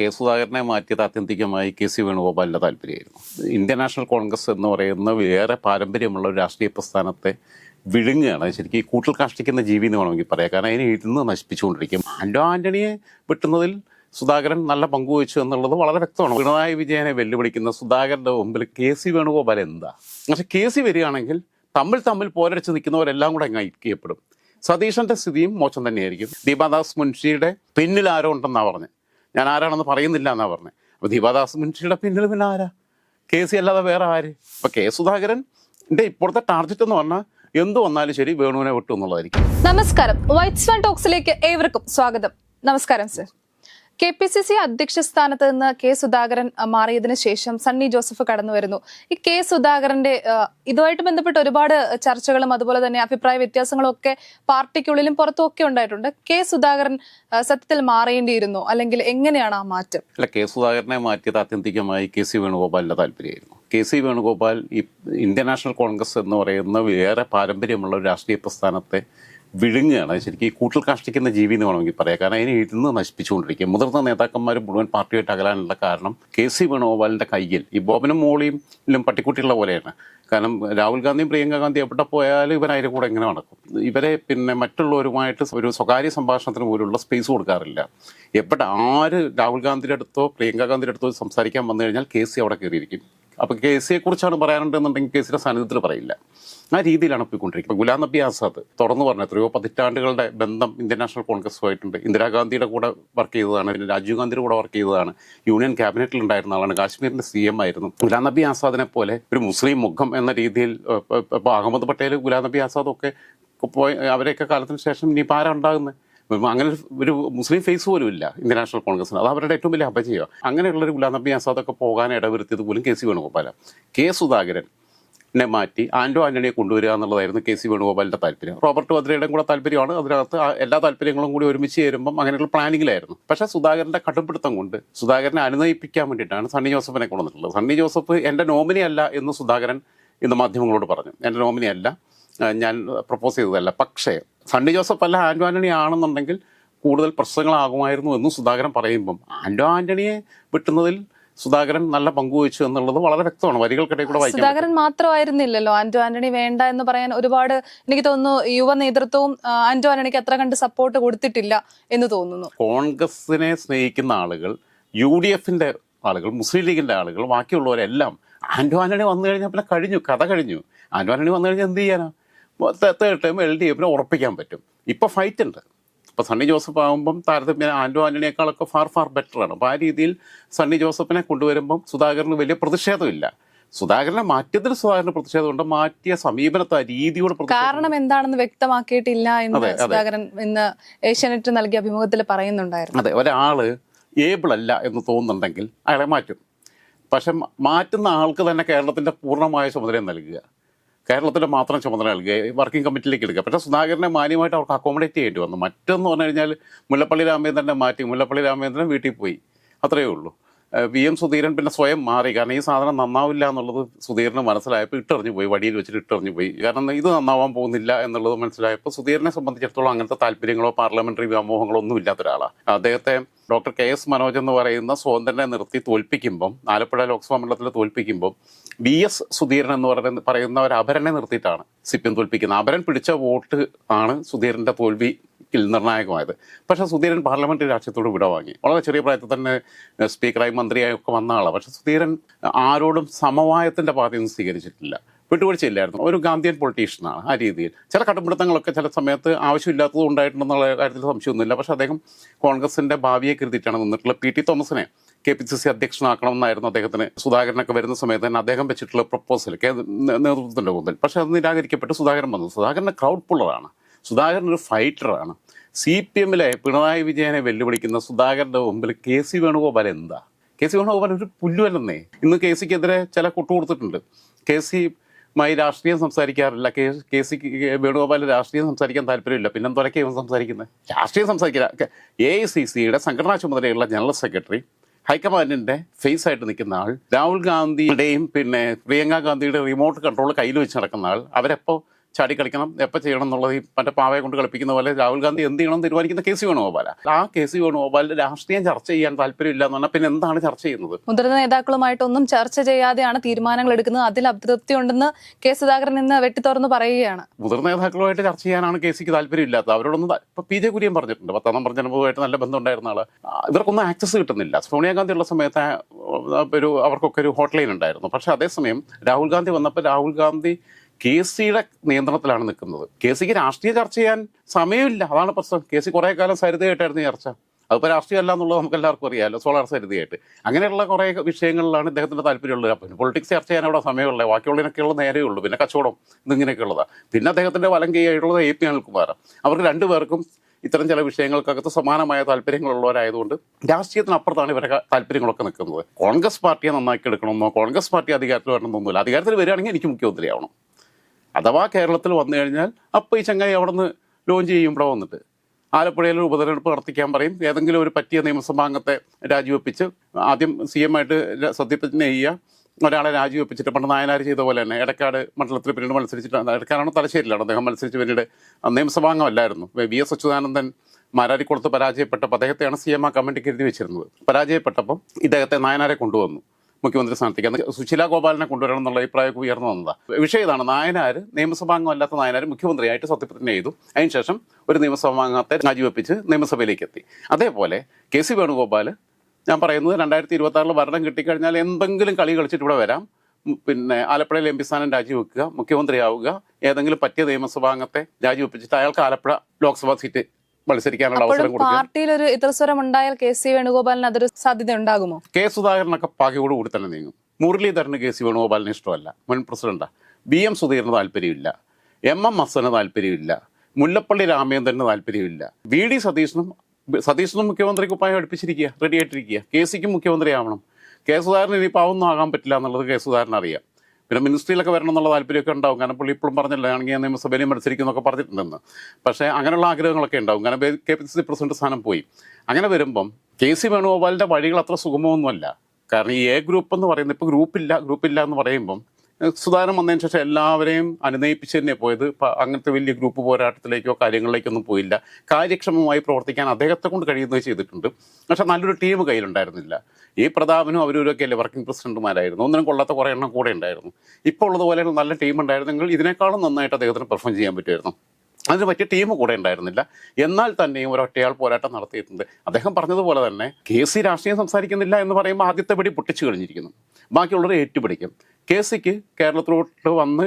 K സുധാകരനെ മാറ്റിയത് ആത്യന്തികമായി കെ സി വേണുഗോപാലിന്റെ താല്പര്യമായിരുന്നു. ഇന്ത്യൻ നാഷണൽ കോൺഗ്രസ് എന്ന് പറയുന്ന വേറെ പാരമ്പര്യമുള്ള ഒരു രാഷ്ട്രീയ പ്രസ്ഥാനത്തെ വിഴുങ്ങുകയാണ്. ശരിക്കും ഈ കൂട്ടിൽ കാഷ്ടിക്കുന്ന ജീവി എന്ന് വേണമെങ്കിൽ പറയാം. കാരണം അതിനെ ഇരുന്ന് നശിപ്പിച്ചുകൊണ്ടിരിക്കും. ആൻഡോ ആന്റണിയെ വെട്ടുന്നതിൽ സുധാകരൻ നല്ല പങ്കുവച്ചു എന്നുള്ളത് വളരെ വ്യക്തമാണ്. പിണറായി വിജയനെ വെല്ലുവിളിക്കുന്ന സുധാകരന്റെ മുമ്പിൽ കെ സി വേണുഗോപാൽ എന്താ? പക്ഷെ കെ സി വരികയാണെങ്കിൽ തമ്മിൽ തമ്മിൽ പോരടിച്ച് നിൽക്കുന്നവരെല്ലാം കൂടെ അങ്ങ് ഐക്യപ്പെടും. സതീശന്റെ സ്ഥിതിയും മോശം തന്നെയായിരിക്കും. ദീപാദാസ് മുൻഷിയുടെ പിന്നിൽ ആരോ ഉണ്ടെന്നാണ് പറഞ്ഞത് ഞാൻ ആരാണെന്ന് പറയുന്നില്ല എന്നാ പറഞ്ഞത് അപ്പൊ ദീപാദാസ് മുൻഷിയുടെ പിന്നിൽ പിന്നെ ആരാ? കെ സി അല്ലാതെ വേറെ ആര്? അപ്പൊ കെ സുധാകരന്റെ ഇപ്പോഴത്തെ ടാർഗറ്റ് എന്ന് പറഞ്ഞാൽ എന്ത് വന്നാലും ശരി വേണുവിനെ വിട്ടു എന്നുള്ളതായിരിക്കും. നമസ്കാരം. വൈറ്റ്സ് വൺ ടോക്സിലേക്ക് ഏവർക്കും സ്വാഗതം. നമസ്കാരം sir K P C C അധ്യക്ഷ സ്ഥാനത്ത് നിന്ന് കെ സുധാകരൻ മാറിയതിന് ശേഷം സണ്ണി ജോസഫ് കടന്നു വരുന്നു. ഈ കെ സുധാകരന്റെ ഇതുമായിട്ട് ബന്ധപ്പെട്ട് ഒരുപാട് ചർച്ചകളും അതുപോലെ തന്നെ അഭിപ്രായ വ്യത്യാസങ്ങളും ഒക്കെ പാർട്ടിക്കുള്ളിലും പുറത്തും ഒക്കെ ഉണ്ടായിട്ടുണ്ട്. കെ സുധാകരൻ സത്യത്തിൽ മാറേണ്ടിയിരുന്നു അല്ലെങ്കിൽ എങ്ങനെയാണ് ആ മാറ്റം? അല്ല കെ സുധാകരനെ മാറ്റിയത് ആത്യന്തികമായി കെ സി വേണുഗോപാലിന്റെ താല്പര്യമായിരുന്നു. കെ സി വേണുഗോപാൽ ഈ ഇന്ത്യൻ നാഷണൽ കോൺഗ്രസ് എന്ന് പറയുന്ന വേറെ പാരമ്പര്യമുള്ള ഒരു രാഷ്ട്രീയ പ്രസ്ഥാനത്തെ വിഴുങ്ങുകയാണ്. ശരിക്കും ഈ കൂട്ടിൽ കാഷ്ടിക്കുന്ന ജീവി എന്ന് വേണമെങ്കിൽ പറയാം. കാരണം അതിനെ ഇരുന്ന് നശിപ്പിച്ചുകൊണ്ടിരിക്കുക മുതിർന്ന നേതാക്കന്മാർ മുഴുവൻ പാർട്ടിയായിട്ട് അകലാനുള്ള കാരണം കെ സി വേണുഗോപാലിന്റെ കയ്യിൽ. ഈ ബോബനും മോളിയും പട്ടിക്കുട്ടിയുള്ള പോലെയാണ്. കാരണം രാഹുൽ ഗാന്ധിയും പ്രിയങ്ക ഗാന്ധി എവിടെ പോയാലും ഇവരതിന്റെ കൂടെ എങ്ങനെ നടക്കും? ഇവരെ പിന്നെ മറ്റുള്ളവരുമായിട്ട് ഒരു സ്വകാര്യ സംഭാഷണത്തിന് പോലുള്ള സ്പേസ് കൊടുക്കാറില്ല. എവിടെ ആര് രാഹുൽ ഗാന്ധിയുടെ അടുത്തോ പ്രിയങ്ക ഗാന്ധിയുടെ അടുത്തോ സംസാരിക്കാൻ വന്നു കഴിഞ്ഞാൽ കെ സി അവിടെ കയറിയിരിക്കും. അപ്പോൾ കെ സിയെ കുറിച്ചാണ് പറയാനുണ്ടെന്നുണ്ടെങ്കിൽ കെ സിയുടെ സാന്നിധ്യത്തിൽ പറയില്ല. ആ രീതിയിലാണ് പോയിക്കൊണ്ടിരിക്കുന്നത്. ഗുലാം നബി ആസാദ് തുറന്നു പറഞ്ഞു എത്രയോ പതിറ്റാണ്ടുകളുടെ ബന്ധം ഇന്ത്യൻ നാഷണൽ കോൺഗ്രസുമായിട്ടുണ്ട് ഇന്ദിരാഗാന്ധിയുടെ കൂടെ വർക്ക് ചെയ്തതാണ് പിന്നെ രാജീവ് ഗാന്ധിയുടെ കൂടെ വർക്ക് ചെയ്തതാണ് യൂണിയൻ ക്യാബിനറ്റിൽ ഉണ്ടായിരുന്ന ആളാണ് കാശ്മീരിന്റെ സി എം ആയിരുന്നു. ഗുലാം നബി ആസാദിനെ പോലെ ഒരു മുസ്ലിം മുഖം എന്ന രീതിയിൽ ഇപ്പോൾ അഹമ്മദ് പട്ടേൽ ഗുലാം നബി ആസാദ് ഒക്കെ പോയി അവരെയൊക്കെ കാലത്തിന് ശേഷം ഇനിയിപ്പോൾ ആരാ ഉണ്ടാകുന്നത് ഇപ്പം അങ്ങനെ ഒരു- മുസ്ലിം ഫേസ് പോലും ഇല്ല ഇന്ത്യൻ നാഷണൽ കോൺഗ്രസിന് അത് അവരുടെ ഏറ്റവും വലിയ അപചയമാണ് അങ്ങനെയുള്ള ഒരു ഗുലാം നബി ആസാദൊക്കെ പോകാൻ ഇടവരുത്തിയത് പോലും K C Venugopala K Sudhakaran നെ മാറ്റി ആൻഡോ ആന്റണിയെ കൊണ്ടുവരിക എന്നുള്ളതായിരുന്നു കെ സി വേണുഗോപാലിന്റെ താല്പര്യം. റോബർട്ട് വദ്രയുടെയും കൂടെ താല്പര്യമാണ്. അതിനകത്ത് എല്ലാ താല്പര്യങ്ങളും കൂടി ഒരുമിച്ച് ചേരുമ്പം അങ്ങനെയുള്ള പ്ലാനിങ്ങിലായിരുന്നു. പക്ഷേ സുധാകരന്റെ കടുംപിടുത്തം കൊണ്ട് സുധാകരനെ അനുനയിപ്പിക്കാൻ വേണ്ടിയിട്ടാണ് സണ്ണി ജോസഫിനെ കൊണ്ടുവന്നിട്ടുള്ളത്. സണ്ണി ജോസഫ് എന്റെ നോമിനി അല്ല എന്ന് സുധാകരൻ ഇന്ന് മാധ്യമങ്ങളോട് പറഞ്ഞു. എന്റെ നോമിനി അല്ല. ആ, ഞാൻ പ്രപ്പോസ് ചെയ്തതല്ല. പക്ഷേ സണ്ണി ജോസഫ് അല്ല ആൻഡോ ആന്റണി ആണെന്നുണ്ടെങ്കിൽ കൂടുതൽ പ്രശ്നങ്ങളാകുമായിരുന്നു എന്നും സുധാകരൻ പറയുമ്പം. ആൻഡോ ആന്റണിയെ വെട്ടുന്നതിൽ സുധാകരൻ നല്ല പങ്കുവച്ചു എന്നുള്ളത് വളരെ വ്യക്തമാണ്. വരികൾക്കിടയിൽ കൂടെ വായിക്കാൻ സുധാകരൻ മാത്രമായിരുന്നില്ലല്ലോ. ആന്റോ ആന്റണി വേണ്ട എന്ന് പറയാൻ ഒരുപാട് എനിക്ക് തോന്നുന്നു യുവ നേതൃത്വവും ആന്റോ ആന്റണിക്ക് അത്ര കണ്ട് സപ്പോർട്ട് കൊടുത്തിട്ടില്ല എന്ന് തോന്നുന്നു. കോൺഗ്രസിനെ സ്നേഹിക്കുന്ന ആളുകൾ യു ഡി എഫിന്റെ ആളുകൾ മുസ്ലിം ലീഗിന്റെ ആളുകൾ ബാക്കിയുള്ളവരെല്ലാം ആന്റോ ആന്റണി വന്നു കഴിഞ്ഞാൽ പിന്നെ കഴിഞ്ഞു. കഥ കഴിഞ്ഞു. ആന്റോ ആന്റണി വന്നു കഴിഞ്ഞാൽ എന്ത് ചെയ്യാനാ? തേർഡ് ടൈം എൽ ഡി എഫിനെ ഉറപ്പിക്കാൻ പറ്റും. ഇപ്പൊ ഫൈറ്റ് ഉണ്ട് ഇപ്പൊ സണ്ണി ജോസഫ് ആകുമ്പം താരതമ്യം ആന്റോ ആന്റണിയേക്കാളൊക്കെ ഫാർ ഫാർ ബെറ്റർ ആണ്. അപ്പൊ ആ രീതിയിൽ സണ്ണി ജോസഫിനെ കൊണ്ടുവരുമ്പം സുധാകരന് വലിയ പ്രതിഷേധമില്ല. സുധാകരനെ മാറ്റിയതിൽ സുധാകരന് പ്രതിഷേധമുണ്ട്. മാറ്റിയ സമീപനത്തെ രീതിയോട് കാരണം എന്താണെന്ന് വ്യക്തമാക്കിയിട്ടില്ല എന്ന്. സുധാകരൻ ഇന്ന് ഏഷ്യാനെറ്റ് നൽകിയ അഭിമുഖത്തിൽ പറയുന്നുണ്ടായിരുന്നു. അതെ ഒരാൾ ഏബിൾ അല്ല എന്ന് തോന്നുന്നുണ്ടെങ്കിൽ അയാളെ മാറ്റും. പക്ഷെ മാറ്റുന്ന ആൾക്ക് തന്നെ കേരളത്തിന്റെ പൂർണമായ ചുമതല നൽകുക. കേരളത്തിന്റെ മാത്രം ചുമതല നൽകുക വർക്കിംഗ് കമ്മിറ്റിയിലേക്ക് എടുക്കുക. പക്ഷേ സുധാകരനെ മാന്യമായിട്ട് അവർക്ക് അക്കോമഡേറ്റ് ചെയ്യേണ്ടി വന്നു. മറ്റൊന്ന് പറഞ്ഞു കഴിഞ്ഞാൽ മുല്ലപ്പള്ളി രാമചന്ദ്രനെ മാറ്റി മുല്ലപ്പള്ളി രാമചന്ദ്രൻ വീട്ടിൽ പോയി. അത്രയേ ഉള്ളൂ. വി എം സുധീരൻ പിന്നെ സ്വയം മാറി. കാരണം ഈ സാധനം നന്നാവില്ല എന്നുള്ളത് സുധീരന് മനസ്സിലായപ്പോൾ ഇട്ടെറിഞ്ഞു പോയി വടിയിൽ വെച്ചിട്ട് ഇട്ടറിഞ്ഞു പോയി. കാരണം ഇത് നന്നാവാൻ പോകുന്നില്ല എന്നുള്ളത് മനസ്സിലായപ്പോൾ സുധീരനെ സംബന്ധിച്ചിടത്തോളം അങ്ങനത്തെ താല്പര്യങ്ങളോ പാർലമെന്ററി വ്യാമോഹങ്ങളോ ഒന്നും ഇല്ലാത്ത ഒരാളാണ് അദ്ദേഹത്തെ ഡോക്ടർ കെ എസ് മനോജ് എന്ന് പറയുന്ന സ്വതന്ത്രനെ നിർത്തി തോൽപ്പിക്കുമ്പം ആലപ്പുഴ ലോക്സഭാ മണ്ഡലത്തിൽ തോൽപ്പിക്കുമ്പം വി എസ് സുധീരൻ എന്ന് പറയുന്ന പറയുന്ന ഒരു അപരനെ നിർത്തിയിട്ടാണ് സിപിഎം തോൽപ്പിക്കുന്നത്. അപരൻ പിടിച്ച വോട്ട് ആണ് സുധീരന്റെ തോൽവിയിൽ നിർണായകമായത്. പക്ഷേ സുധീരൻ പാർലമെന്ററി രാഷ്ട്രീയത്തോട് വിടവാങ്ങി. വളരെ ചെറിയ പ്രായത്തിൽ തന്നെ സ്പീക്കറായി മന്ത്രിയായി ഒക്കെ വന്ന ആളാണ് പക്ഷേ സുധീരൻ ആരോടും സമവായത്തിന്റെ പാതയൊന്നും സ്വീകരിച്ചിട്ടില്ല. വിട്ടുവീഴ്ചയില്ലായിരുന്നു. ഒരു ഗാന്ധിയൻ പൊളിറ്റീഷ്യനാണ് ആ രീതിയിൽ. ചില കടുംപിടുത്തങ്ങളൊക്കെ ചില സമയത്ത് ആവശ്യമില്ലാത്തത് ഉണ്ടായിട്ടുണ്ടെന്നുള്ള കാര്യത്തിൽ സംശയമൊന്നുമില്ല. പക്ഷേ അദ്ദേഹം കോൺഗ്രസിന്റെ ഭാവിയെ കരുതിയിട്ടാണ് നിന്നിട്ടുള്ള പി ടി തോമസിനെ കെ പി സി സി അധ്യക്ഷനാക്കണമെന്നായിരുന്നു അദ്ദേഹത്തിന് സുധാകരനൊക്കെ വരുന്ന സമയത്ത് തന്നെ അദ്ദേഹം വെച്ചിട്ടുള്ള പ്രപ്പോസൽ നേതൃത്വത്തിന്റെ മുമ്പിൽ. പക്ഷേ അത് നിരാകരിക്കപ്പെട്ട് സുധാകരൻ വന്നു. സുധാകരൻ ക്രൗഡ് പുള്ളറാണ്. സുധാകരൻ ഒരു ഫൈറ്ററാണ് സി പി എമ്മിലെ പിണറായി വിജയനെ വെല്ലുവിളിക്കുന്ന സുധാകരന്റെ മുമ്പിൽ കെ സി വേണുഗോപാൽ എന്താ? കെ സി വേണുഗോപാൽ ഒരു പുല്ലുവല്ലെന്നേ. ഇന്ന് കെ സിക്കെതിരെ ചില കൊട്ടുകൊടുത്തിട്ടുണ്ട്. കെ സി മായി രാഷ്ട്രീയം സംസാരിക്കാറില്ല. കെ കെ സി വേണുഗോപാൽ രാഷ്ട്രീയം സംസാരിക്കാൻ താല്പര്യമില്ല. പിന്നെ എന്തൊക്കെ ഇവൻ സംസാരിക്കുന്നത് രാഷ്ട്രീയം സംസാരിക്കില്ല. എ ഐ സി സിയുടെ സംഘടനാ ചുമതലയുള്ള ജനറൽ സെക്രട്ടറി ഹൈക്കമാൻഡിന്റെ ഫേസ് ആയിട്ട് നിൽക്കുന്ന ആൾ രാഹുൽ ഗാന്ധിയുടെയും പിന്നെ പ്രിയങ്ക ഗാന്ധിയുടെ റിമോട്ട് കൺട്രോൾ കയ്യിൽ വെച്ച് നടക്കുന്ന ആൾ അവരെപ്പോൾ ചാടി കളിക്കണം എപ്പോൾ ചെയ്യണം എന്നുള്ളത് ഈ മറ്റേ പാവയെ കൊണ്ട് കളിപ്പിക്കുന്ന പോലെ രാഹുൽ ഗാന്ധി എന്ത് ചെയ്യണം തീരുമാനിക്കുന്ന കെ സി വേണുഗോപാല. ആ കെ സി വേണുഗോപാലിന്റെ രാഷ്ട്രീയം ചർച്ച ചെയ്യാൻ താല്പര്യമില്ല എന്ന് പറഞ്ഞാൽ പിന്നെ എന്താണ് ചർച്ച ചെയ്യുന്നത്? മുതിർന്ന നേതാക്കളുമായിട്ടൊന്നും ചർച്ച ചെയ്യാതെയാണ് തീരുമാനങ്ങൾ എടുക്കുന്നത്. അതിൽ അതൃപ്തി ഉണ്ടെന്ന് കെ സുധാകരൻ ഇന്ന് വെട്ടിത്തുറന്ന് പറയുകയാണ്. മുതിർന്ന നേതാക്കളുമായിട്ട് ചർച്ച ചെയ്യാനാണ് കെ സിക്ക് താല്പര്യമില്ലാത്തത്. അവരോടൊന്നും ഇപ്പൊ പി ജെ കുര്യൻ പറഞ്ഞിട്ടുണ്ട്. പത്താം നമ്പർ ജനപദമായിട്ട് നല്ല ബന്ധമുണ്ടായിരുന്ന ആൾ. ഇവർക്കൊന്നും ആക്സസ് കിട്ടുന്നില്ല. സോണിയാഗാന്ധി ഉള്ള സമയത്ത് ഒരു അവർക്കൊക്കെ ഒരു ഹോട്ട് ലൈൻ ഉണ്ടായിരുന്നു. പക്ഷെ അതേസമയം രാഹുൽ ഗാന്ധി വന്നപ്പോൾ രാഹുൽ ഗാന്ധി കെ സിയുടെ നിയന്ത്രണത്തിലാണ് നിൽക്കുന്നത്. കെ സിക്ക് രാഷ്ട്രീയ ചർച്ച ചെയ്യാൻ സമയമില്ല. അതാണ് പ്രശ്നം. കെ സി കുറെ കാലം സരിതയായിട്ടായിരുന്നു ചർച്ച. അതിപ്പോൾ രാഷ്ട്രീയം അല്ല എന്നുള്ളത് നമുക്ക് എല്ലാവർക്കും അറിയാമല്ലോ സോളാർ സരിതയായിട്ട്. അങ്ങനെയുള്ള കുറേ വിഷയങ്ങളിലാണ് ഇദ്ദേഹത്തിന്റെ താല്പര്യമുള്ളത്. അപ്പം പൊളിറ്റിക്സ് ചർച്ച ചെയ്യാൻ അവിടെ സമയമുള്ളത് ബാക്കിയുള്ളതിനൊക്കെയുള്ള നേരേ ഉള്ളൂ. പിന്നെ കച്ചവടം ഇതിങ്ങനെയൊക്കെയുള്ളതാണ് പിന്നെ അദ്ദേഹത്തിന്റെ വലം കൈയായിട്ടുള്ളത് എ പി അനിൽകുമാർ. അവർക്ക് രണ്ടുപേർക്കും ഇത്തരം ചില വിഷയങ്ങൾക്കകത്ത് സമാനമായ താല്പര്യങ്ങളുള്ളവരായതുകൊണ്ട് രാഷ്ട്രീയത്തിനപ്പുറത്താണ് ഇവരുടെ താല്പര്യങ്ങളൊക്കെ നിൽക്കുന്നത്. കോൺഗ്രസ് പാർട്ടിയെ നന്നാക്കി എടുക്കണമെന്നോ കോൺഗ്രസ് പാർട്ടി അധികാരത്തിൽ വരണമെന്നൊന്നുമില്ല. അധികാരത്തിൽ വരികയാണെങ്കിൽ എനിക്ക് മുഖ്യമന്ത്രിയാവണം. അഥവാ കേരളത്തിൽ വന്നു കഴിഞ്ഞാൽ അപ്പോൾ ഈ ചങ്ങായി അവിടെ നിന്ന് ലോഞ്ച് ചെയ്യും ഇവിടെ വന്നിട്ട്. ആലപ്പുഴയിൽ ഉപതെരഞ്ഞെടുപ്പ് നടത്തിക്കാൻ പറയും. ഏതെങ്കിലും ഒരു പറ്റിയ നിയമസഭാംഗത്തെ രാജിവെപ്പിച്ച് ആദ്യം സി എം ആയിട്ട് സത്യപ്രതിജ്ഞ ചെയ്യുക ഒരാളെ രാജിവെപ്പിച്ചിട്ട് പണ്ട് നായനാർ ചെയ്ത പോലെ തന്നെ എടക്കാട് മണ്ഡലത്തിൽ പിന്നീട് മത്സരിച്ചിട്ട് എടക്കാടാണ് തലശ്ശേരിയിലാണ് അദ്ദേഹം മത്സരിച്ച് പിന്നീട് നിയമസഭാംഗമല്ലായിരുന്നു. വി എസ് അച്യുതാനന്ദൻ മാരാരിക്കുളത്ത് പരാജയപ്പെട്ടപ്പോൾ അദ്ദേഹത്തെയാണ് സി എം ആ കമ്മിറ്റിക്ക് എഴുതി വെച്ചിരുന്നത്. പരാജയപ്പെട്ടപ്പം ഇദ്ദേഹത്തെ നായനാരെ കൊണ്ടുവന്നു. മുഖ്യമന്ത്രി സ്ഥാനത്തേക്ക് സുശീല ഗോപാലിനെ കൊണ്ടുവരണം എന്നുള്ള അഭിപ്രായമൊക്കെ ഉയർന്നു വന്നതാണ് വിഷയം ഇതാണ്. നായനാർ നിയമസഭാംഗം അല്ലാത്ത നായനാർ മുഖ്യമന്ത്രിയായിട്ട് സത്യപ്രതിജ്ഞ ചെയ്തു. അതിനുശേഷം ഒരു നിയമസഭാംഗത്തെ രാജിവെപ്പിച്ച് നിയമസഭയിലേക്ക് എത്തി അതേപോലെ കെ സി വേണുഗോപാൽ ഞാൻ പറയുന്നത് രണ്ടായിരത്തി ഇരുപത്തി ആറിൽ ഭരണം കിട്ടിക്കഴിഞ്ഞാൽ എന്തെങ്കിലും കളി കളിച്ചിട്ട് ഇവിടെ വരാം. പിന്നെ ആലപ്പുഴയിൽ എം പി സ്ഥാനം രാജിവെക്കുക മുഖ്യമന്ത്രിയാവുക ഏതെങ്കിലും പറ്റിയ നിയമസഭാംഗത്തെ രാജിവെപ്പിച്ചിട്ട് അയാൾക്ക് ആലപ്പുഴ ലോക്സഭാ സീറ്റ് മത്സരിക്കാനുള്ള അവസരം കൊടുക്കും കൊടുക്കുക. പാർട്ടിയിൽ ഒരു എതിർസ്വരം ഉണ്ടായാൽ കെ സി വേണുഗോപാലിന് അതൊരു സാധ്യത ഉണ്ടാകുമോ? കെ സുധാകരനൊക്കെ പാകയോടുകൂടി തന്നെ നീങ്ങും. മുരളീധരന് കെ സി വേണുഗോപാലിന് ഇഷ്ടമല്ല. മുൻ പ്രസിഡന്റാ. ബി എം സുധീറിന് താല്പര്യമില്ല. എം എം ഹസന് താല്പര്യമില്ല. മുല്ലപ്പള്ളി രാമേന്ദ്രന് താല്പര്യമില്ല. വി ഡി സതീശനും സതീശനും മുഖ്യമന്ത്രിക്ക് ഉപ്പായം അടുപ്പിച്ചിരിക്കുക റെഡി ആയിട്ടിരിക്കുക. കെ സിക്കും മുഖ്യമന്ത്രിയാവണം. കെ സുധാകരൻ ഇനി പാവൊന്നും ആകാൻ പറ്റില്ല എന്നുള്ളത് കെ സുധാകരൻ അറിയാം പിന്നെ മിനിസ്ട്രിയിലൊക്കെ വരണം എന്നുള്ള താല്പര്യമൊക്കെ ഉണ്ടാവും. കാരണം പുള്ളി ഇപ്പോഴും പറഞ്ഞില്ല ആണെങ്കിൽ ഞാൻ നിയമസഭയിൽ മത്സരിക്കുന്നൊക്കെ പറഞ്ഞിട്ടുണ്ടെന്ന്. പക്ഷേ അങ്ങനെയുള്ള ആഗ്രഹങ്ങളൊക്കെ ഉണ്ടാവും. കാരണം K P C C president സ്ഥാനം പോയി. അങ്ങനെ വരുമ്പം കെ സി വേണുഗോപാലിന്റെ വഴികൾ അത്ര സുഗമമൊന്നുമല്ല. കാരണം ഈ എ ഗ്രൂപ്പ് എന്ന് പറയുന്നത് ഇപ്പോൾ ഗ്രൂപ്പില്ല ഗ്രൂപ്പില്ല എന്ന് പറയുമ്പം സുധാകരൻ വന്നതിന് ശേഷം എല്ലാവരെയും അനുനയിപ്പിച്ച് പോയത് അങ്ങനത്തെ വലിയ ഗ്രൂപ്പ് പോരാട്ടത്തിലേക്കോ കാര്യങ്ങളിലേക്കൊന്നും പോയില്ല. കാര്യക്ഷമമായി പ്രവർത്തിക്കാൻ അദ്ദേഹത്തെ കൊണ്ട് കഴിയുന്നത് ചെയ്തിട്ടുണ്ട്. പക്ഷെ നല്ലൊരു ടീം കയ്യിലുണ്ടായിരുന്നില്ല. ഈ പ്രതാപനും അവരൊക്കെ അല്ലേ വർക്കിംഗ് പ്രസിഡന്റുമാരായിരുന്നു. ഒന്നിനും കൊള്ളാത്ത കുറേ എണ്ണം കൂടെ ഉണ്ടായിരുന്നു. ഇപ്പോൾ ഉള്ളതുപോലെ നല്ല ടീം ഉണ്ടായിരുന്നെങ്കിൽ ഇതിനേക്കാളും നന്നായിട്ട് അദ്ദേഹത്തിന് പെർഫോം ചെയ്യാൻ പറ്റുമായിരുന്നു. അതിന് പറ്റിയ ടീം കൂടെ ഉണ്ടായിരുന്നില്ല. എന്നാൽ തന്നെയും ഒരൊറ്റയാൾ പോരാട്ടം നടത്തിയിട്ടുണ്ട്. അദ്ദേഹം പറഞ്ഞതുപോലെ തന്നെ കെ സി രാഷ്ട്രീയം സംസാരിക്കുന്നില്ല എന്ന് പറയുമ്പോൾ ആദ്യത്തെ പടി പൊട്ടിച്ചു കഴിഞ്ഞിരിക്കുന്നു ബാക്കിയുള്ളവരെ ഏറ്റുപിടിക്കും. കെ സിക്ക് കേരളത്തിലോട്ട് വന്ന്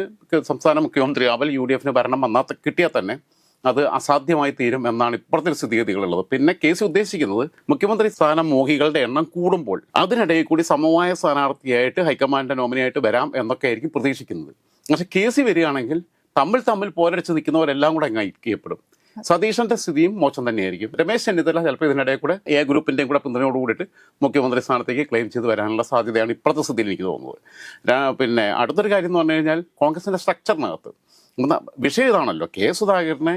സംസ്ഥാന മുഖ്യമന്ത്രി അവൽ യു ഡി എഫിന് ഭരണം വന്നാൽ കിട്ടിയാൽ തന്നെ അത് അസാധ്യമായി തീരും എന്നാണ് ഇപ്പോഴത്തെ സ്ഥിതിഗതികളുള്ളത്. പിന്നെ കെ സി ഉദ്ദേശിക്കുന്നത് മുഖ്യമന്ത്രി സ്ഥാനം മോഹികളുടെ എണ്ണം കൂടുമ്പോൾ അതിനിടയിൽ കൂടി സമവായ സ്ഥാനാർത്ഥിയായിട്ട് ഹൈക്കമാൻഡിന്റെ നോമിനിയായിട്ട് വരാം എന്നൊക്കെ ആയിരിക്കും പ്രതീക്ഷിക്കുന്നത്. പക്ഷെ സി വരികയാണെങ്കിൽ തമ്മിൽ തമ്മിൽ പോരടിച്ച് നിൽക്കുന്നവരെല്ലാം കൂടെ അങ്ങ് ഐക്യപ്പെടും. സതീശന്റെ സ്ഥിതിയും മോശം തന്നെയായിരിക്കും. രമേശ് ചെന്നിത്തല ചിലപ്പോൾ ഇതിനിടയിൽ കൂടെ എ ഗ്രൂപ്പിന്റെയും കൂടെ പിന്തുണയോട് കൂടിയിട്ട് മുഖ്യമന്ത്രി സ്ഥാനത്തേക്ക് ക്ലെയിം ചെയ്ത് വരാനുള്ള സാധ്യതയാണ് ഇപ്പോഴത്തെ സ്ഥിതിയിൽ എനിക്ക് തോന്നുന്നത്. പിന്നെ അടുത്തൊരു കാര്യം എന്ന് പറഞ്ഞു കഴിഞ്ഞാൽ കോൺഗ്രസിന്റെ സ്ട്രക്ചറിനകത്ത് വിഷയം ഇതാണല്ലോ. കെ സുധാകരനെ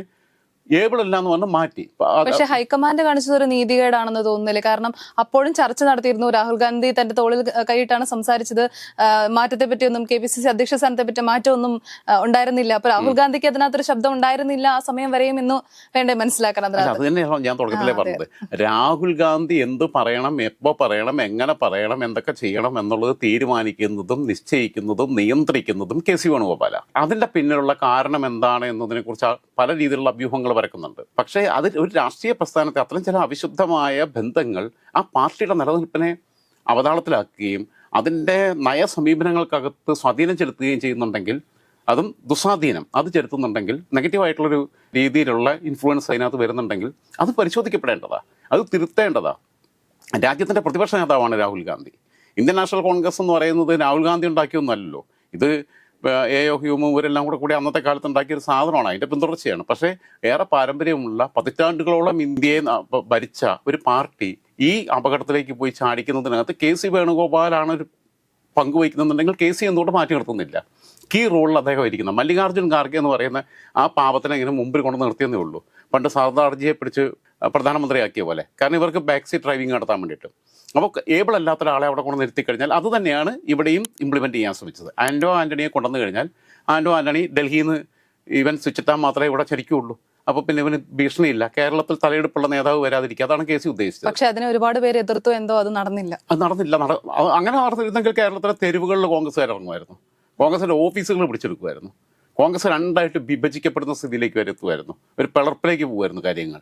ഏബിൾ അല്ല എന്ന് പറഞ്ഞ് മാറ്റി. പക്ഷേ ഹൈക്കമാൻഡ് കാണിച്ചത് ഒരു നീതികേടാണെന്ന് തോന്നുന്നില്ല. കാരണം അപ്പോഴും ചർച്ച നടത്തിയിരുന്നു. രാഹുൽ ഗാന്ധി തന്റെ തോളിൽ കൈയിട്ടാണ് സംസാരിച്ചത്. മാറ്റത്തെ പറ്റിയൊന്നും കെ പി സി സി അധ്യക്ഷ സ്ഥാനത്തെ പറ്റി മാറ്റമൊന്നും ഉണ്ടായിരുന്നില്ല. അപ്പൊ രാഹുൽ ഗാന്ധിക്ക് അതിനകത്തൊരു ശബ്ദം ഉണ്ടായിരുന്നില്ല ആ സമയം വരെയും എന്ന് വേണ്ടേ മനസ്സിലാക്കണം അത് തന്നെയാണ് ഞാൻ തുടക്കത്തിലേ പറഞ്ഞത്. രാഹുൽ ഗാന്ധി എന്ത് പറയണം എപ്പോൾ പറയണം എങ്ങനെ പറയണം എന്തൊക്കെ ചെയ്യണം എന്നുള്ളത് തീരുമാനിക്കുന്നതും നിശ്ചയിക്കുന്നതും നിയന്ത്രിക്കുന്നതും കെ സി വേണുഗോപാല അതിന്റെ പിന്നിലുള്ള കാരണം എന്താണ് എന്നതിനെ കുറിച്ച് പല രീതിയിലുള്ള അഭ്യൂഹങ്ങൾ വരക്കുന്നുണ്ട് പക്ഷേ അത് ഒരു രാഷ്ട്രീയ പ്രസ്ഥാനത്തെ അത്തരം ചില അവിശുദ്ധമായ ബന്ധങ്ങൾ ആ പാർട്ടിയുടെ നിലനിൽപ്പിനെ അവതാളത്തിലാക്കുകയും അതിന്റെ നയസമീപനങ്ങൾക്കകത്ത് സ്വാധീനം ചെലുത്തുകയും ചെയ്യുന്നുണ്ടെങ്കിൽ അതും ദുസ്വാധീനം അത് ചെലുത്തുന്നുണ്ടെങ്കിൽ നെഗറ്റീവായിട്ടുള്ളൊരു രീതിയിലുള്ള ഇൻഫ്ലുവൻസ് അതിനകത്ത് വരുന്നുണ്ടെങ്കിൽ അത് പരിശോധിക്കപ്പെടേണ്ടതാ. അത് തിരുത്തേണ്ടതാ. രാജ്യത്തിന്റെ പ്രതിപക്ഷ നേതാവാണ് Rahul Gandhi. Indian National Congress എന്ന് പറയുന്നത് രാഹുൽ ഗാന്ധി ഉണ്ടാക്കിയൊന്നല്ലോ ഇത് എ ഒ ഹ്യൂമും ഇവരെല്ലാം കൂടെ കൂടി അന്നത്തെ കാലത്ത് ഉണ്ടാക്കിയ ഒരു സാധനമാണ്. അതിന്റെ പിന്തുടർച്ചയാണ്. പക്ഷേ ഏറെ പാരമ്പര്യമുള്ള പതിറ്റാണ്ടുകളോളം ഇന്ത്യയെ ഭരിച്ച ഒരു പാർട്ടി ഈ അപകടത്തിലേക്ക് പോയി ചാടിക്കുന്നതിനകത്ത് കെ സി വേണുഗോപാലാണ് ഒരു പങ്കുവയ്ക്കുന്നുണ്ടെങ്കിൽ കെ സി എന്തുകൊണ്ട് മാറ്റി നിർത്തുന്നില്ല? കീ റോളിൽ അദ്ദേഹം ഇരിക്കുന്നത്. മല്ലികാർജുൻ ഖാർഗെ എന്ന് പറയുന്ന ആ പാപത്തിനെ ഇങ്ങനെ മുമ്പിൽ കൊണ്ട് നിർത്തിയെന്നേ ഉള്ളൂ. പണ്ട് സർദാർജിയെ പിടിച്ച് പ്രധാനമന്ത്രിയാക്കിയ പോലെ. കാരണം ഇവർക്ക് ബാക്ക് സീറ്റ് ഡ്രൈവിംഗ് നടത്താൻ വേണ്ടിയിട്ട്. അപ്പോൾ ഏബിൾ അല്ലാത്ത ഒരാളെ അവിടെ കൊണ്ട് നിർത്തി കഴിഞ്ഞാൽ അത് തന്നെയാണ് ഇവിടെയും ഇംപ്ലിമെന്റ് ചെയ്യാൻ ശ്രമിച്ചത്. ആൻഡോ ആന്റണിയെ കൊണ്ടുവന്നു കഴിഞ്ഞാൽ ആൻഡോ ആന്റണി ഡൽഹിയിൽ നിന്ന് ഇവൻ സ്വിച്ചിട്ടാൽ മാത്രമേ ഇവിടെ ചരിക്കുള്ളൂ അപ്പൊ പിന്നെ ഇവന് ഭീഷണിയില്ല. കേരളത്തിൽ തലയെടുപ്പുള്ള നേതാവ് വരാതിരിക്കുക. അതാണ് കേസ് ഉദ്ദേശിച്ചത്. പക്ഷേ അതിനെ ഒരുപാട് പേര് എതിർത്തു എന്തോ അത് നടന്നില്ല. അത് നടന്നില്ല. നട അങ്ങനെ നടന്നിരുന്നെങ്കിൽ കേരളത്തിലെ തെരുവുകളിൽ കോൺഗ്രസ്സുകാർ ഇറങ്ങുമായിരുന്നു. കോൺഗ്രസിന്റെ ഓഫീസുകൾ പിടിച്ചെടുക്കുമായിരുന്നു കോൺഗ്രസ് രണ്ടായിട്ട് വിഭജിക്കപ്പെടുന്ന സ്ഥിതിയിലേക്ക് വരുത്തുമായിരുന്നു ഒരു പിളർപ്പിലേക്ക് പോകുമായിരുന്നു കാര്യങ്ങൾ.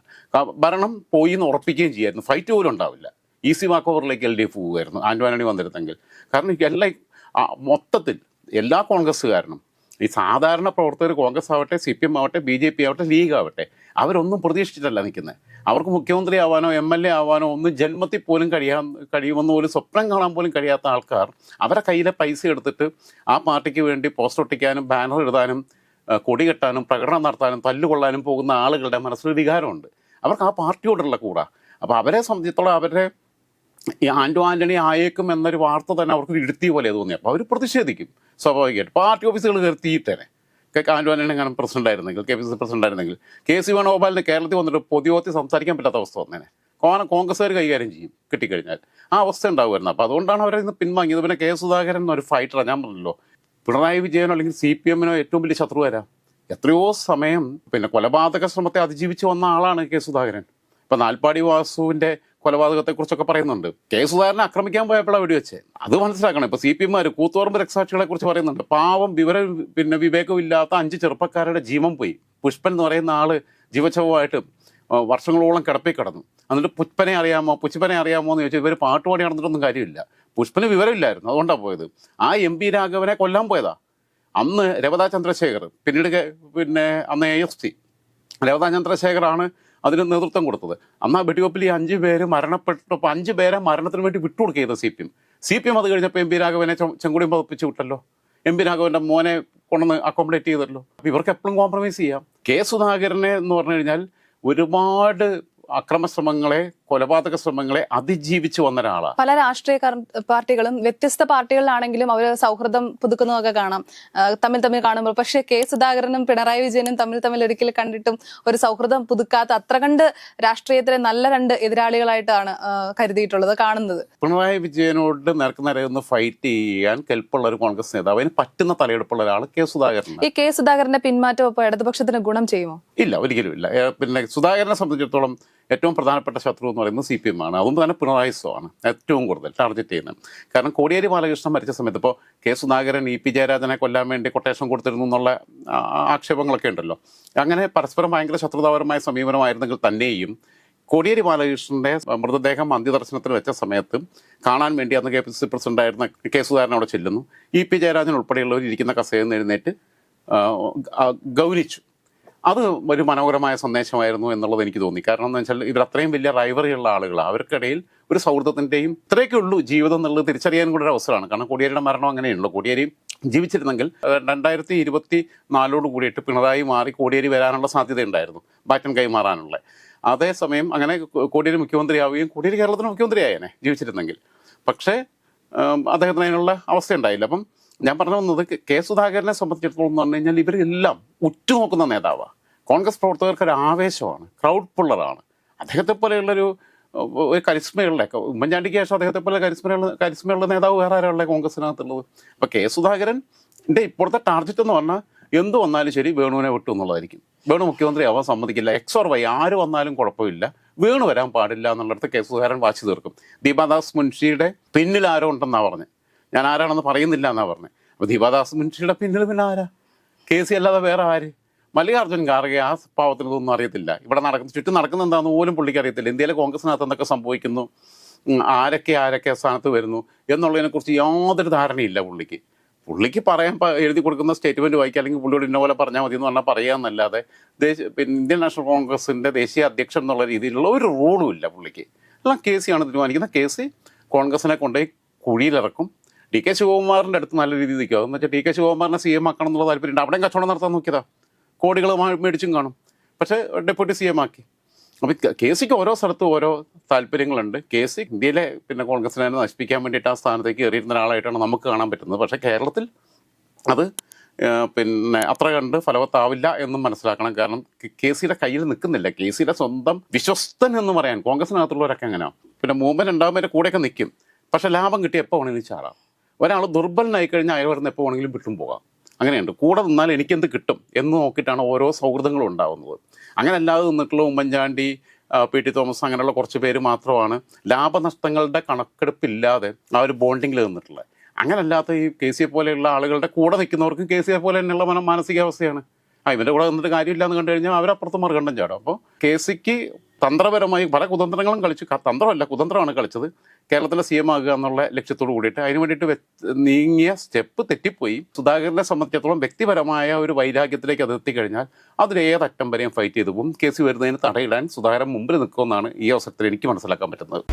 ഭരണം പോയി എന്ന് ഉറപ്പിക്കുകയും ചെയ്യായിരുന്നു. ഫൈറ്റ് പോലും ഉണ്ടാവില്ല. ഈസി വാക്ക് ഓവറിലേക്ക് എൽ ഡി എഫ് പോകുമായിരുന്നു വാനണി വന്നിരുന്നെങ്കിൽ. കാരണം എല്ലാ മൊത്തത്തിൽ എല്ലാ കോൺഗ്രസ്സുകാരനും ഈ സാധാരണ പ്രവർത്തകർ കോൺഗ്രസ് ആവട്ടെ സി പി എം ആവട്ടെ ബി ജെ പി ആവട്ടെ ലീഗ് ആവട്ടെ അവരൊന്നും പ്രതീക്ഷിച്ചിട്ടല്ല നിൽക്കുന്നത് അവർക്ക് മുഖ്യമന്ത്രി ആവാനോ എം എൽ എ ആവാനോ ഒന്നും ജന്മത്തിൽ പോലും കഴിയാൻ കഴിയുമെന്ന് പോലും സ്വപ്നം കാണാൻ പോലും കഴിയാത്ത ആൾക്കാർ അവരെ കയ്യിലെ പൈസ എടുത്തിട്ട് ആ പാർട്ടിക്ക് വേണ്ടി പോസ്റ്റർ ഒട്ടിക്കാനും ബാനർ എഴുതാനും കൊടി കെട്ടാനും പ്രകടനം നടത്താനും തല്ലുകൊള്ളാനും പോകുന്ന ആളുകളുടെ മനസ്സിലൊരു വികാരമുണ്ട്. അവർക്ക് ആ പാർട്ടിയോടുള്ള കൂടാ. അപ്പോൾ അവരെ സംബന്ധിച്ചിടത്തോളം അവരുടെ ഈ ആൻഡു ആന്റണി ആയേക്കും എന്നൊരു വാർത്ത തന്നെ അവർക്ക് ഇരുത്തിയ പോലെ തോന്നി അപ്പോൾ അവർ പ്രതിഷേധിക്കും. സ്വാഭാവികമായിട്ട്. പാർട്ടി ഓഫീസുകൾ കയറിത്തീട്ടേനെ ആന്റോ ആന്റണി അങ്ങനെ പ്രസിഡന്റ് ആയിരുന്നെങ്കിൽ കെ പി സി പ്രസിഡന്റ് ആയിരുന്നെങ്കിൽ കെ സി വേണുഗോപാലിന് കേരളത്തിൽ വന്നിട്ട് പൊതുയോഗത്തിൽ സംസാരിക്കാൻ പറ്റാത്ത അവസ്ഥ വന്നേനെ. കോന കോൺഗ്രസ്സുകാർ കൈകാര്യം ചെയ്യും കിട്ടിക്കഴിഞ്ഞാൽ. ആ അവസ്ഥ ഉണ്ടാവുമായിരുന്നു. അപ്പോൾ അതുകൊണ്ടാണ് അവരെ ഇന്ന് പിൻവാങ്ങിയത്. പിന്നെ കെ സുധാകരൻ എന്നൊരു ഫൈറ്ററാണ് ഞാൻ പറഞ്ഞല്ലോ പിണറായി വിജയനോ അല്ലെങ്കിൽ സി പി എമ്മിനോ ഏറ്റവും വലിയ ശത്രു വരാം എത്രയോ സമയം പിന്നെ കൊലപാതക ശ്രമത്തെ അതിജീവിച്ച് വന്ന ആളാണ് കെ സുധാകരൻ. ഇപ്പം നാൽപ്പാടി വാസുവിന്റെ കൊലപാതകത്തെ കുറിച്ചൊക്കെ പറയുന്നുണ്ട്. കെ സുധാകരനെ ആക്രമിക്കാൻ പോയപ്പോഴാണ് വെടിവെച്ച് അത് മനസ്സിലാക്കണം. ഇപ്പൊ സി പി എമ്മാർ കൂത്തുപറമ്പ് രക്ഷാക്ഷികളെ കുറിച്ച് പറയുന്നുണ്ട്. പാവം വിവരം പിന്നെ വിവേകമില്ലാത്ത അഞ്ച് ചെറുപ്പക്കാരുടെ ജീവൻ പോയി. പുഷ്പൻ എന്ന് പറയുന്ന ആൾ ജീവച്ഛവമായിട്ട് വർഷങ്ങളോളം കിടപ്പി കിടന്നു. എന്നിട്ട് പുഷ്പനെ അറിയാമോ? പുഷ്പനെ അറിയാമോ എന്ന് ചോദിച്ചാൽ ഇവർ പാട്ടുപാടി നടന്നിട്ടൊന്നും കാര്യമില്ല. പുഷ്പന് വിവരമില്ലായിരുന്നു. അതുകൊണ്ടാണ് പോയത്. ആ എം പി രാഘവനെ കൊല്ലാൻ പോയതാ. അന്ന് രവതാ ചന്ദ്രശേഖർ പിന്നീട് പിന്നെ അന്ന് എ എസ് ടി രവതാ ചന്ദ്രശേഖറാണ് അതിന് നേതൃത്വം കൊടുത്തത്. അന്ന് ആ വെടിവെപ്പിൽ ഈ അഞ്ച് പേര് മരണപ്പെട്ടപ്പോൾ അഞ്ച് പേരെ മരണത്തിന് വേണ്ടി വിട്ടുകൊടുക്കുകയത് C P M. C P M അത് കഴിഞ്ഞപ്പോൾ എം പി രാഘവനെ ചെങ്കുടി പതിപ്പിച്ച് വിട്ടല്ലോ. എം പി രാഘവന്റെ മോനെ കൊണ്ടുവന്ന് അക്കോമഡേറ്റ് ചെയ്തല്ലോ. ഇവർക്ക് എപ്പോഴും കോംപ്രമൈസ് ചെയ്യാം. കെ സുധാകരനെ എന്ന് പറഞ്ഞു കഴിഞ്ഞാൽ ഒരുപാട് അക്രമശ്രമങ്ങളെ കൊലപാതക ശ്രമങ്ങളെ അതിജീവിച്ച് വന്ന ഒരാളാണ് പല രാഷ്ട്രീയ പാർട്ടികളും വ്യത്യസ്ത പാർട്ടികളിലാണെങ്കിലും അവർ സൗഹൃദം പുതുക്കുന്നതൊക്കെ കാണാം. തമ്മിൽ തമ്മിൽ കാണുമ്പോൾ. പക്ഷേ കെ സുധാകരനും പിണറായി വിജയനും തമ്മിൽ തമ്മിൽ ഒരിക്കലും കണ്ടിട്ടും ഒരു സൗഹൃദം പുതുക്കാത്ത അത്ര കണ്ട് രാഷ്ട്രീയത്തിലെ നല്ല രണ്ട് എതിരാളികളായിട്ടാണ് കരുതിയിട്ടുള്ളത് കാണുന്നത്. പിണറായി വിജയനോട് നേർക്ക് ഒന്ന് ഫൈറ്റ് ചെയ്യാൻ കെൽപ്പുള്ള ഒരു കോൺഗ്രസ് നേതാവ്. അതിന് പറ്റുന്ന തലയെടുപ്പുള്ള ഒരാൾ കെ സുധാകരൻ ഈ കെ സുധാകരന്റെ പിന്മാറ്റം ഇപ്പോൾ ഇടതുപക്ഷത്തിന് ഗുണം ചെയ്യുമോ? ഇല്ല ഒരിക്കലും ഇല്ല. പിന്നെ സുധാകരനെ സംബന്ധിച്ചിടത്തോളം ഏറ്റവും പ്രധാനപ്പെട്ട ശത്രു എന്ന് പറയുന്നത് സി പി എം ആണ്. അതുകൊണ്ട് തന്നെ പിണറായി ആണ് ഏറ്റവും കൂടുതൽ ടാർഗറ്റ് ചെയ്യുന്നത്. കാരണം കോടിയേരി ബാലകൃഷ്ണൻ മരിച്ച സമയത്ത് ഇപ്പോൾ കെ സുധാകരൻ ഇ പി ജയരാജനെ കൊല്ലാൻ വേണ്ടി കൊട്ടേഷൻ കൊടുത്തിരുന്നു എന്നുള്ള ആക്ഷേപങ്ങളൊക്കെ ഉണ്ടല്ലോ. അങ്ങനെ പരസ്പരം ഭയങ്കര ശത്രുതാപരമായ സമീപനമായിരുന്നെങ്കിൽ തന്നെയും കോടിയേരി ബാലകൃഷ്ണന്റെ മൃതദേഹം അന്ത്യദർശനത്തിന് വെച്ച സമയത്ത് കാണാൻ വേണ്ടി അന്ന് കെ പി സി പ്രസിഡന്റ് ആയിരുന്ന കെ സുധാകരൻ അവിടെ ചെല്ലുന്നു. ഇ പി ജയരാജൻ ഉൾപ്പെടെയുള്ളവർ ഇരിക്കുന്ന കസേരയിൽ നിന്ന് എഴുന്നേറ്റ് ഗൗനിച്ചു. അത് ഒരു മനോഹരമായ സന്ദേശമായിരുന്നു എന്നുള്ളത് എനിക്ക് തോന്നി. കാരണം എന്ന് വെച്ചാൽ ഇവർ അത്രയും വലിയ റൈവറിയുള്ള ആളുകൾ അവർക്കിടയിൽ ഒരു സൗഹൃദത്തിന്റെയും ഇത്രയൊക്കെ ഉള്ളൂ ജീവിതം എന്നുള്ളത് തിരിച്ചറിയാൻ കൂടെ ഒരു അവസരമാണ്. കാരണം കോടിയേരിയുടെ മരണം അങ്ങനെയുള്ളൂ കോടിയേരി ജീവിച്ചിരുന്നെങ്കിൽ രണ്ടായിരത്തി ഇരുപത്തി നാലോട് കൂടിയിട്ട് പിണറായി മാറി കോടിയേരി വരാനുള്ള സാധ്യതയുണ്ടായിരുന്നു ബാറ്റൻ കൈമാറാനുള്ള. അതേസമയം അങ്ങനെ കോടിയേരി കോടിയേരി മുഖ്യമന്ത്രിയാവുകയും കോടിയേരി കേരളത്തിന് മുഖ്യമന്ത്രിയായേനെ ജീവിച്ചിരുന്നെങ്കിൽ. പക്ഷേ അദ്ദേഹത്തിന് അതിനുള്ള അവസ്ഥ ഉണ്ടായില്ല. അപ്പം ഞാൻ പറഞ്ഞു വന്നത് കെ- സുധാകരനെ സംബന്ധിച്ചിടത്തോളം എന്ന് പറഞ്ഞു കഴിഞ്ഞാൽ ഇവരെല്ലാം ഉറ്റുനോക്കുന്ന നേതാവാണ് കോൺഗ്രസ് പ്രവർത്തകർക്ക് ഒരു ആവേശമാണ്. ക്രൗഡ് പുള്ളറാണ് അദ്ദേഹത്തെ പോലെയുള്ളൊരു ഒരു കരിസ്മയുള്ള ഉമ്മൻചാണ്ടിക്ക് ശേഷം അദ്ദേഹത്തെ പോലെ കരിസ്മയുള്ള കരിസ്മയുള്ള നേതാവ് വേറെ ആരാളുടെ കോൺഗ്രസിനകത്തുള്ളത്? അപ്പോൾ കെ സുധാകരന്റെ ഇപ്പോഴത്തെ ടാർഗറ്റ് എന്ന് പറഞ്ഞാൽ എന്ത് വന്നാലും ശരി വേണുവിനെ വിട്ടു എന്നുള്ളതായിരിക്കും. വേണു മുഖ്യമന്ത്രി ആവാൻ സമ്മതിക്കില്ല. എക്സ് ഓർ വൈ ആര് വന്നാലും കുഴപ്പമില്ല. വേണു വരാൻ പാടില്ല എന്നുള്ളിടത്ത് കെ സുധാകരൻ വാശി തീർക്കും. ദീപാദാസ് മുൻഷിയുടെ പിന്നിൽ ആരോ ഉണ്ടെന്നാണ് പറഞ്ഞത് ഞാൻ ആരാണെന്ന് പറയുന്നില്ല എന്നാണ് പറഞ്ഞത് അപ്പോൾ ദീപാദാസ് മുൻഷിയുടെ പിന്നിൽ പിന്നെ ആരാ? കെ സി അല്ലാതെ വേറെ ആര്? മല്ലികാർജുൻ ഖാർഗെ ആ പാവത്തിന് ഇതൊന്നും അറിയത്തില്ല. ഇവിടെ നടക്കുന്ന ചുറ്റും നടക്കുന്ന എന്താണെന്ന് പോലും പുള്ളിക്ക് അറിയത്തില്ല. ഇന്ത്യയിലെ കോൺഗ്രസിനകത്ത് എന്തൊക്കെ സംഭവിക്കുന്നു? ആരൊക്കെ ആരൊക്കെ സ്ഥാനത്ത് വരുന്നു എന്നുള്ളതിനെക്കുറിച്ച് യാതൊരു ധാരണയില്ല പുള്ളിക്ക്. പുള്ളിക്ക് പറയാൻ എഴുതി കൊടുക്കുന്ന സ്റ്റേറ്റ്മെന്റ് വായിക്കുക അല്ലെങ്കിൽ പുള്ളിയോട് ഇന്ന പോലെ പറഞ്ഞാൽ മതി എന്ന് പറഞ്ഞാൽ പറയാമെന്നല്ലാതെ ദേശീയ ഇന്ത്യൻ നാഷണൽ കോൺഗ്രസിന്റെ ദേശീയ അധ്യക്ഷൻ എന്നുള്ള രീതിയിലുള്ള ഒരു റോളും ഇല്ല പുള്ളിക്ക്. എല്ലാം കെ സി ആണ് തീരുമാനിക്കുന്നത്. കെ സി കോൺഗ്രസിനെ കൊണ്ടുപോയി കുഴിയിലിറക്കും. ഡി കെ ശിവകുമാറിന്റെ അടുത്ത് നല്ല രീതിയിൽ നിൽക്കുക എന്ന് വെച്ചാൽ ഡി കെ ശിവകുമാറിനെ സി എം ആക്കണം എന്നുള്ള താല്പര്യമുണ്ട് അവിടെയും കച്ചവടം നടത്താൻ നോക്കിയതാ. കോടികൾ മേടിച്ചും കാണും. പക്ഷേ ഡെപ്യൂട്ടി സി എം ആക്കി. അപ്പം കെ സിക്ക് ഓരോ സ്ഥലത്തും ഓരോ താല്പര്യങ്ങളുണ്ട്. കെ സി ഇന്ത്യയിലെ പിന്നെ കോൺഗ്രസിനെ നശിപ്പിക്കാൻ വേണ്ടിയിട്ട് ആ സ്ഥാനത്തേക്ക് കയറിയിരുന്ന ഒരാളായിട്ടാണ് നമുക്ക് കാണാൻ പറ്റുന്നത്. പക്ഷേ കേരളത്തിൽ അത് പിന്നെ അത്ര കണ്ട് ഫലവത്താവില്ല എന്നും മനസ്സിലാക്കണം. കാരണം കെ സിയുടെ കയ്യിൽ നിൽക്കുന്നില്ല. കെ സിയുടെ സ്വന്തം വിശ്വസ്തൻ എന്ന് പറയാൻ കോൺഗ്രസിനകത്തുള്ളവരൊക്കെ എങ്ങനെയാണ് പിന്നെ മൂവ്മെന്റ് ഉണ്ടാകുമ്പോൾ കൂടെയൊക്കെ നിൽക്കും പക്ഷേ ലാഭം കിട്ടി എപ്പോൾ വേണമെങ്കിലും ചാടാം. ഒരാൾ ദുർബലനായി കഴിഞ്ഞാൽ അയാൾ വരുന്ന എപ്പോൾ വേണമെങ്കിലും വിട്ടും പോകാം. അങ്ങനെയുണ്ട്. കൂടെ നിന്നാൽ എനിക്കെന്ത് കിട്ടും എന്ന് നോക്കിയിട്ടാണ് ഓരോ സൗഹൃദങ്ങളും ഉണ്ടാകുന്നത് അങ്ങനെ അല്ലാതെ നിന്നിട്ടുള്ള ഉമ്മൻചാണ്ടി പി. ടി. തോമസ് അങ്ങനെയുള്ള കുറച്ച് പേര് മാത്രമാണ് ലാഭനഷ്ടങ്ങളുടെ കണക്കെടുപ്പില്ലാതെ ആ ഒരു ബോണ്ടിങ്ങിൽ നിന്നിട്ടുള്ളത്. അങ്ങനല്ലാത്ത ഈ കെ സി എ പോലെയുള്ള ആളുകളുടെ കൂടെ നിൽക്കുന്നവർക്കും കെ സി എ പോലെ തന്നെയുള്ള മന മാനസികാവസ്ഥയാണ്. ആ ഇവന്റെ കൂടെ നിന്നിട്ട് കാര്യമില്ല എന്ന് കണ്ടു കഴിഞ്ഞാൽ അവരപ്പുറത്ത് മറുകണ്ഠം ചാടും. അപ്പോൾ കെ സിക്ക് തന്ത്രപരമായി പല കുതന്ത്രങ്ങളും കളിച്ചു തന്ത്രമല്ല കുതന്ത്രമാണ് കളിച്ചത്. കേരളത്തിലെ സി എം ആകുക എന്നുള്ള ലക്ഷ്യത്തോട് കൂടിയിട്ട് അതിന് വേണ്ടിയിട്ട് നീങ്ങിയ സ്റ്റെപ്പ് തെറ്റിപ്പോയി. സുധാകരനെ സംബന്ധിച്ചിടത്തോളം വ്യക്തിപരമായ ഒരു വൈരാഗ്യത്തിലേക്ക് അത് എത്തിക്കഴിഞ്ഞാൽ അതിലേതറ്റം വരെയും ഫൈറ്റ് ചെയ്തു പോകും. കേസ് വരുന്നതിന് തടയിടാൻ സുധാകരൻ മുമ്പിൽ നിൽക്കുമെന്നാണ് ഈ അവസരത്തിൽ എനിക്ക് മനസ്സിലാക്കാൻ പറ്റുന്നത്.